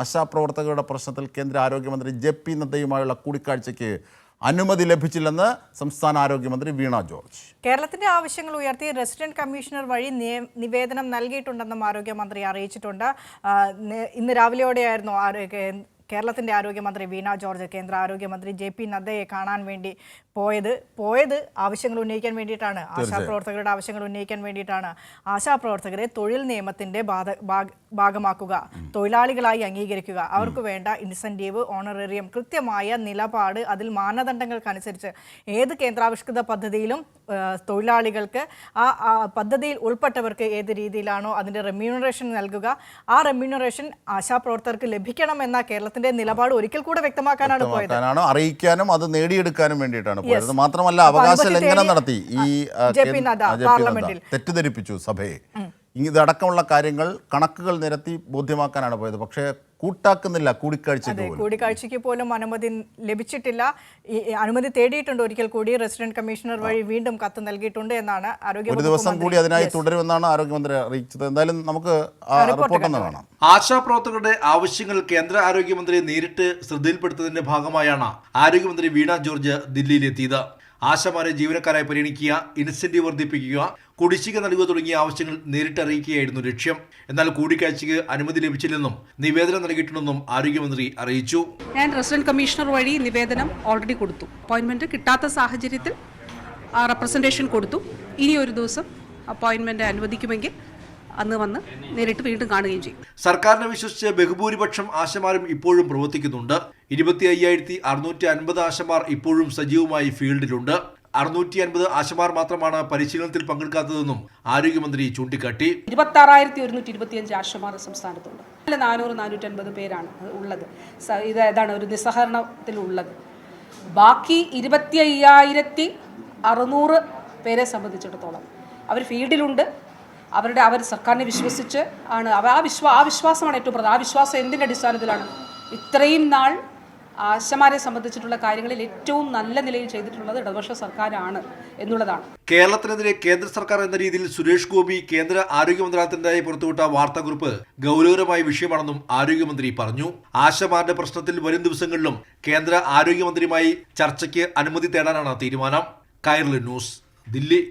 ആശാപ്രവർത്തകരുടെ പ്രശ്നത്തിൽ കേന്ദ്ര ആരോഗ്യമന്ത്രി ജെ പി നദ്ദയുമായുള്ള കൂടിക്കാഴ്ചയ്ക്ക് അനുമതി ലഭിച്ചില്ലെന്ന് സംസ്ഥാന ആരോഗ്യമന്ത്രി വീണ ജോർജ്. കേരളത്തിന്റെ ആവശ്യങ്ങൾ ഉയർത്തി റെസിഡന്റ് കമ്മീഷണർ വഴി നിവേദനം നൽകിയിട്ടുണ്ടെന്നും ആരോഗ്യമന്ത്രി അറിയിച്ചിട്ടുണ്ട്. ഇന്ന് രാവിലെയോടെയായിരുന്നു ആരോഗ്യ കേരളത്തിന്റെ ആരോഗ്യമന്ത്രി വീണ ജോർജ് കേന്ദ്ര ആരോഗ്യമന്ത്രി ജെ പി നദ്ദയെ കാണാൻ വേണ്ടി പോയത് പോയത് ആവശ്യങ്ങൾ ഉന്നയിക്കാൻ വേണ്ടിയിട്ടാണ്. ആശാപ്രവർത്തകരുടെ ആവശ്യങ്ങൾ ഉന്നയിക്കാൻ വേണ്ടിയിട്ടാണ് ആശാപ്രവർത്തകരെ തൊഴിൽ നിയമത്തിന്റെ ഭാഗമാക്കുക തൊഴിലാളികളായി അംഗീകരിക്കുക. അവർക്ക് വേണ്ട ഇൻസെന്റീവ് ഓണറേറിയം കൃത്യമായ നിലപാട് അതിൽ മാനദണ്ഡങ്ങൾക്കനുസരിച്ച് ഏത് കേന്ദ്രാവിഷ്കൃത പദ്ധതിയിലും തൊഴിലാളികൾക്ക് ആ പദ്ധതിയിൽ ഉൾപ്പെട്ടവർക്ക് ഏത് രീതിയിലാണോ അതിന്റെ റെമ്യൂണറേഷൻ നൽകുക. ആ റെമ്യൂണറേഷൻ ആശാപ്രവർത്തകർക്ക് ലഭിക്കണമെന്ന കേരളത്തിന്റെ നിലപാട് ഒരിക്കൽ കൂടെ വ്യക്തമാക്കാനാണ് പോയത്. അറിയിക്കാനും അത് നേടിയെടുക്കാനും വേണ്ടിയിട്ടാണ് പോയത്. മാത്രമല്ല അവകാശ ലംഘനം നടത്തി ഈ പാർലമെന്റിൽ. തെറ്റിദ്ധരിപ്പിച്ചു സഭയെ. ഇതടക്കമുള്ള കാര്യങ്ങൾ കണക്കുകൾ നിരത്തി ബോധ്യമാക്കാനാണ് പോയത്. പക്ഷേ കൂട്ടാക്കുന്നില്ല പോലും. കൂടിക്കാഴ്ചയ്ക്ക് പോലും അനുമതി ലഭിച്ചിട്ടില്ല. ഈ അനുമതി തേടിയിട്ടുണ്ട് ഒരിക്കൽ കൂടി. റെസിഡന്റ് കമ്മീഷണർ വഴി വീണ്ടും കത്ത് നൽകിയിട്ടുണ്ട് എന്നാണ് ആരോഗ്യ ഒരു ദിവസം കൂടി അതിനായി. തുടരുമെന്നാണ് ആരോഗ്യമന്ത്രി അറിയിച്ചത്. എന്തായാലും നമുക്ക് റിപ്പോർട്ടൊന്ന് കാണാം. ആശാപ്രവർത്തകരുടെ ആവശ്യങ്ങൾ കേന്ദ്ര ആരോഗ്യമന്ത്രി നേരിട്ട് ശ്രദ്ധയിൽപ്പെടുത്തതിന്റെ ഭാഗമായാണ് ആരോഗ്യമന്ത്രി വീണ ജോർജ് ദില്ലിയിലെത്തിയത്. ആശമാരെ ജീവനക്കാരായി പരിഗണിക്കുക ഇൻസെന്റീവ് വർദ്ധിപ്പിക്കുക കുടിശ്ശിക നൽകുക തുടങ്ങിയ ആവശ്യങ്ങൾ നേരിട്ട് അറിയിക്കുകയായിരുന്നു ലക്ഷ്യം. എന്നാൽ കൂടിക്കാഴ്ചയ്ക്ക് അനുമതി ലഭിച്ചില്ലെന്നും നിവേദനം നൽകിയിട്ടുണ്ടെന്നും ആരോഗ്യമന്ത്രി അറിയിച്ചു. ഞാൻ റെസിഡന്റ് കമ്മീഷണർ വഴി നിവേദനം ഓൾറെഡി കൊടുത്തു. അപ്പോയിന്റ്മെന്റ് കിട്ടാത്ത സാഹചര്യത്തിൽ റെപ്രസെന്റേഷൻ കൊടുത്തു. ഇനി ഒരു ദിവസം അപ്പോയിന്റ്മെന്റ് അനുവദിക്കുമെങ്കിൽ അന്ന് വന്ന് നേരിട്ട് വീണ്ടും കാണുകയും ചെയ്യും. സർക്കാരിനെ വിശ്വസിച്ച് ബഹുഭൂരിപക്ഷം ആശമാരും ഇപ്പോഴും പ്രവർത്തിക്കുന്നുണ്ട്. ഇരുപത്തി അയ്യായിരത്തി അറുന്നൂറ്റി അൻപത് ആശമാർ ഇപ്പോഴും സജീവമായി ഫീൽഡിലുണ്ട്. അറുന്നൂറ്റി അൻപത് ആശമാർ മാത്രമാണ് പരിശീലനത്തിൽ പങ്കെടുക്കാത്തതെന്നും ആരോഗ്യമന്ത്രി ചൂണ്ടിക്കാട്ടി. ഇരുപത്തി ആറായിരത്തി ഒരുന്നൂറ്റി ഇരുപത്തിയഞ്ച് ആശമാർ സംസ്ഥാനത്തുണ്ട്. നാനൂറ് നാനൂറ് നാനൂറ്റൻപത് പേരാണ് ഉള്ളത്. ഇത് ഏതാണ് ഒരു നിസ്സഹരണത്തിലുള്ളത് ബാക്കി ഇരുപത്തി അയ്യായിരത്തി അറുന്നൂറ് പേരെ സംബന്ധിച്ചിടത്തോളം അവർ ഫീൽഡിലുണ്ട്. അവരുടെ അവർ സർക്കാരിനെ വിശ്വസിച്ച് ആണ് ആ വിശ്വാ ആ വിശ്വാസമാണ് ഏറ്റവും പ്രധാനം. ആ വിശ്വാസം എന്തിന്റെ അടിസ്ഥാനത്തിലാണ്? ഇത്രയും നാൾ ആശമാരെ സംബന്ധിച്ചിട്ടുള്ള കാര്യങ്ങളിൽ ഏറ്റവും നല്ല നിലയിൽ ചെയ്തിട്ടുള്ളത് ഇടതുപക്ഷ സർക്കാരാണ് എന്നുള്ളതാണ്. കേരളത്തിനെതിരെ കേന്ദ്ര സർക്കാർ എന്ന രീതിയിൽ സുരേഷ് ഗോപി കേന്ദ്ര ആരോഗ്യ മന്ത്രാലയത്തിന്റെതായി പുറത്തുവിട്ട വാർത്താക്കുറിപ്പ് ഗൗരവകരമായ വിഷയമാണെന്നും ആരോഗ്യമന്ത്രി പറഞ്ഞു. ആശമാരുടെ പ്രശ്നത്തിൽ വരും ദിവസങ്ങളിലും കേന്ദ്ര ആരോഗ്യമന്ത്രിയുമായി ചർച്ചയ്ക്ക് അനുമതി തേടാനാണ് തീരുമാനം. കൈർലി ന്യൂസ് ദില്ലി.